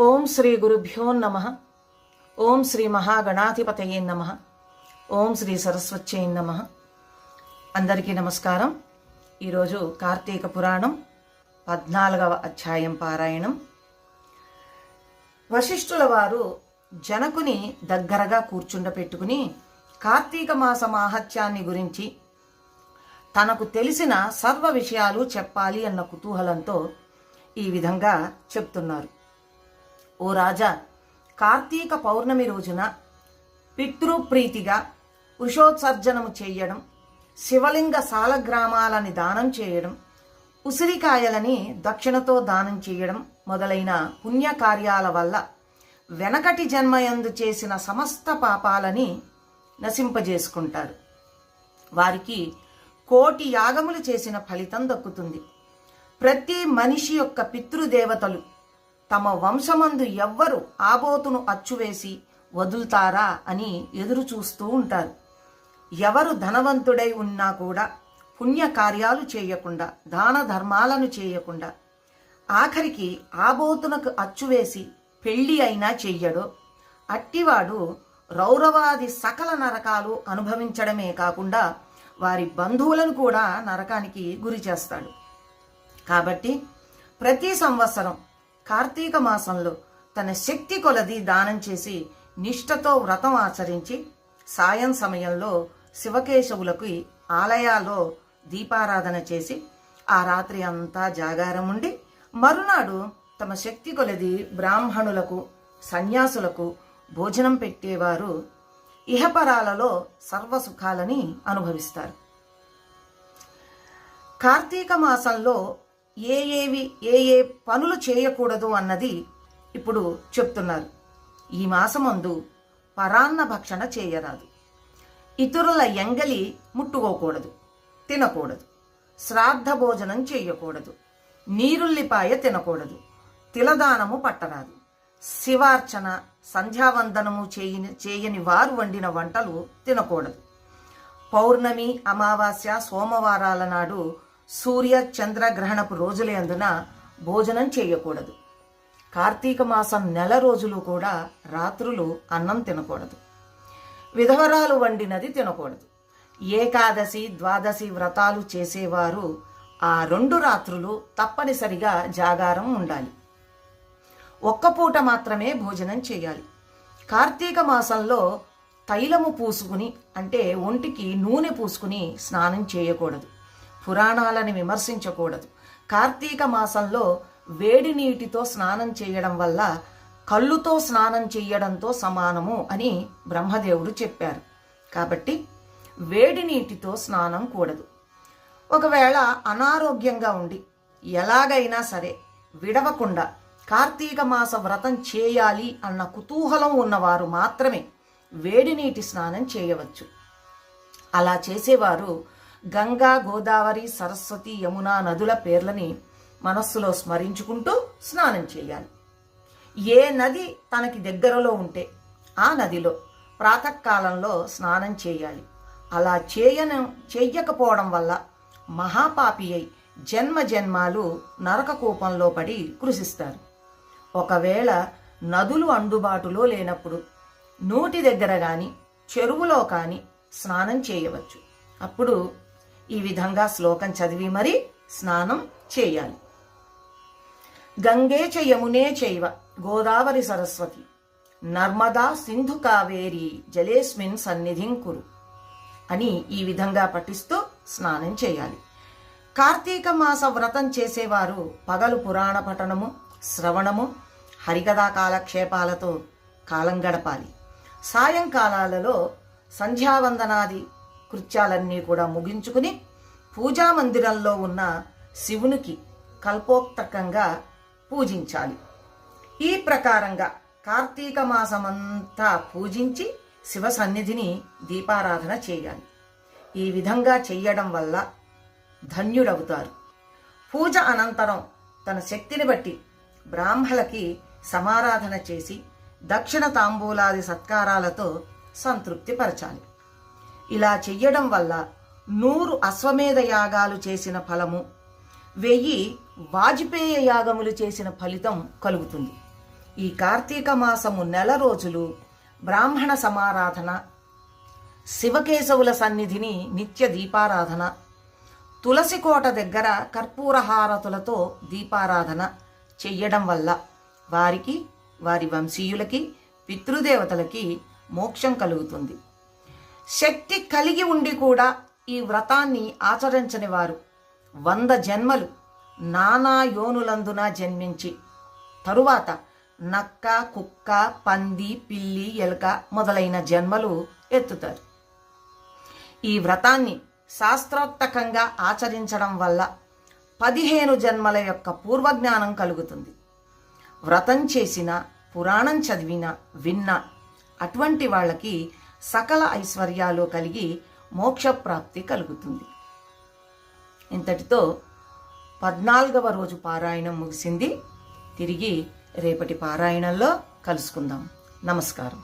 ఓం శ్రీ గురుభ్యో నమ. ఓం శ్రీ మహాగణాధిపతయే నమ. ఓం శ్రీ సరస్వత్యై నమ. అందరికీ నమస్కారం. ఈరోజు కార్తీక పురాణం పద్నాలుగవ అధ్యాయం పారాయణం. వశిష్ఠుల వారు జనకుని దగ్గరగా కూర్చుండపెట్టుకుని కార్తీక మాస మాహత్యాన్ని గురించి తనకు తెలిసిన సర్వ విషయాలు చెప్పాలి అన్న కుతూహలంతో ఈ విధంగా చెప్తున్నారు. ఓ రాజా కార్తీక పౌర్ణమి రోజున పితృప్రీతిగా వృషోత్సర్జనము చేయడం శివలింగ సాలగ్రామాలని దానం చేయడం ఉసిరికాయలని దక్షిణతో దానం చేయడం మొదలైన పుణ్యకార్యాల వల్ల వెనకటి జన్మయందు చేసిన సమస్త పాపాలని నశింపజేసుకుంటారు. వారికి కోటి యాగములు చేసిన ఫలితం దక్కుతుంది. ప్రతి మనిషి యొక్క పితృదేవతలు తమ వంశమందు ఎవ్వరు ఆబోతును అచ్చువేసి వదులుతారా అని ఎదురు చూస్తూ ఉంటారు. ఎవరు ధనవంతుడై ఉన్నా కూడా పుణ్య కార్యాలు చేయకుండా దాన ధర్మాలను చేయకుండా ఆఖరికి ఆబోతునకు అచ్చువేసి పెళ్ళి అయినా చెయ్యడో. అట్టివాడు రౌరవాది సకల నరకాలు అనుభవించడమే కాకుండా వారి బంధువులను కూడా నరకానికి గురి చేస్తాడు. కాబట్టి ప్రతి సంవత్సరం కార్తీక మాసంలో తన శక్తి కొలది దానం చేసి నిష్ఠతో వ్రతం ఆచరించి సాయం సమయంలో శివకేశవులకు ఆలయాల్లో దీపారాధన చేసి ఆ రాత్రి అంతా జాగారం ఉండి మరునాడు తమ శక్తి కొలది బ్రాహ్మణులకు సన్యాసులకు భోజనం పెట్టేవారు ఇహపరాలలో సర్వసుఖాలని అనుభవిస్తారు. కార్తీక మాసంలో ఏ ఏవి ఏ ఏ పనులు చేయకూడదు అన్నది ఇప్పుడు చెప్తున్నారు. ఈ మాసమందు పరాన్న భక్షణ చేయరాదు. ఇతరుల ఎంగలి ముట్టుకోకూడదు తినకూడదు శ్రాద్ధ భోజనం చేయకూడదు నీరుల్లిపాయ తినకూడదు తిలదానము పట్టరాదు. శివార్చన సంధ్యావందనము చేయని చేయని వారు వండిన వంటలు తినకూడదు. పౌర్ణమి అమావాస్య సోమవారాల నాడు సూర్య చంద్ర గ్రహణపు రోజులందున భోజనం చేయకూడదు. కార్తీక మాసం నెల రోజులు కూడా రాత్రులు అన్నం తినకూడదు. విధవరాలు వండినది తినకూడదు. ఏకాదశి ద్వాదశి వ్రతాలు చేసేవారు ఆ రెండు రాత్రులు తప్పనిసరిగా జాగారం ఉండాలి. ఒక్క పూట మాత్రమే భోజనం చేయాలి. కార్తీక మాసంలో తైలము పూసుకుని అంటే ఒంటికి నూనె పూసుకుని స్నానం చేయకూడదు. పురాణాలని విమర్శించకూడదు. కార్తీక మాసంలో వేడి నీటితో స్నానం చేయడం వల్ల కళ్ళుతో స్నానం చేయడంతో సమానము అని బ్రహ్మదేవుడు చెప్పారు. కాబట్టి వేడి నీటితో స్నానం కూడదు. ఒకవేళ అనారోగ్యంగా ఉండి ఎలాగైనా సరే విడవకుండా కార్తీక మాస వ్రతం చేయాలి అన్న కుతూహలం ఉన్నవారు మాత్రమే వేడి నీటి స్నానం చేయవచ్చు. అలా చేసేవారు గంగా గోదావరి సరస్వతి యమున నదుల పేర్లని మనస్సులో స్మరించుకుంటూ స్నానం చేయాలి. ఏ నది తనకి దగ్గరలో ఉంటే ఆ నదిలో ప్రాతకాలంలో స్నానం చేయాలి. అలా చేయను చెయ్యకపోవడం వల్ల మహాపాపి అయి జన్మ జన్మాలు నరక కూపంలో పడి కృషిస్తారు. ఒకవేళ నదులు అందుబాటులో లేనప్పుడు నోటి దగ్గర కానీ చెరువులో కానీ స్నానం చేయవచ్చు. అప్పుడు ఈ విధంగా శ్లోకం చదివి మరి స్నానం చేయాలి. గంగే చ యమునే చైవ గోదావరి సరస్వతి నర్మదా సింధు కావేరి జలేస్మిన్ సన్నిధిం కురు అని ఈ విధంగా పఠిస్తూ స్నానం చేయాలి. కార్తీక మాస వ్రతం చేసేవారు పగలు పురాణ పఠనము శ్రవణము హరికథా కాలక్షేపాలతో కాలం గడపాలి. సాయంకాలాలలో సంధ్యావందనాది కృత్యాలన్నీ కూడా ముగించుకుని పూజా మందిరంలో ఉన్న శివునికి కల్పోక్తకంగా పూజించాలి. ఈ ప్రకారంగా కార్తీక మాసమంతా పూజించి శివ సన్నిధిని దీపారాధన చేయాలి. ఈ విధంగా చెయ్యడం వల్ల ధన్యుడవుతారు. పూజ అనంతరం తన శక్తిని బట్టి బ్రాహ్మలకి సమారాధన చేసి దక్షిణ తాంబూలాది సత్కారాలతో సంతృప్తిపరచాలి. ఇలా చెయ్యడం వల్ల నూరు అశ్వమేధ యాగాలు చేసిన ఫలము వెయ్యి వాజ్పేయ యాగములు చేసిన ఫలితం కలుగుతుంది. ఈ కార్తీక మాసము నెల రోజులు బ్రాహ్మణ సమారాధన శివకేశవుల సన్నిధిని నిత్య దీపారాధన తులసి కోట దగ్గర కర్పూరహారతులతో దీపారాధన చెయ్యడం వల్ల వారికి వారి వంశీయులకి పితృదేవతలకి మోక్షం కలుగుతుంది. శక్తి కలిగి ఉండి కూడా ఈ వ్రతాన్ని ఆచరించని వారు వంద జన్మలు నానా యోనులందున జన్మించి తరువాత నక్క కుక్క పంది పిల్లి ఎలుక మొదలైన జన్మలు ఎత్తుతారు. ఈ వ్రతాన్ని శాస్త్రోక్తకంగా ఆచరించడం వల్ల పదిహేను జన్మల యొక్క పూర్వజ్ఞానం కలుగుతుంది. వ్రతం చేసిన పురాణం చదివిన విన్న అటువంటి వాళ్ళకి సకల ఐశ్వర్యాలు కలిగి మోక్షప్రాప్తి కలుగుతుంది. ఇంతటితో పద్నాలుగవ రోజు పారాయణం ముగిసింది. తిరిగి రేపటి పారాయణంలో కలుసుకుందాం. నమస్కారం.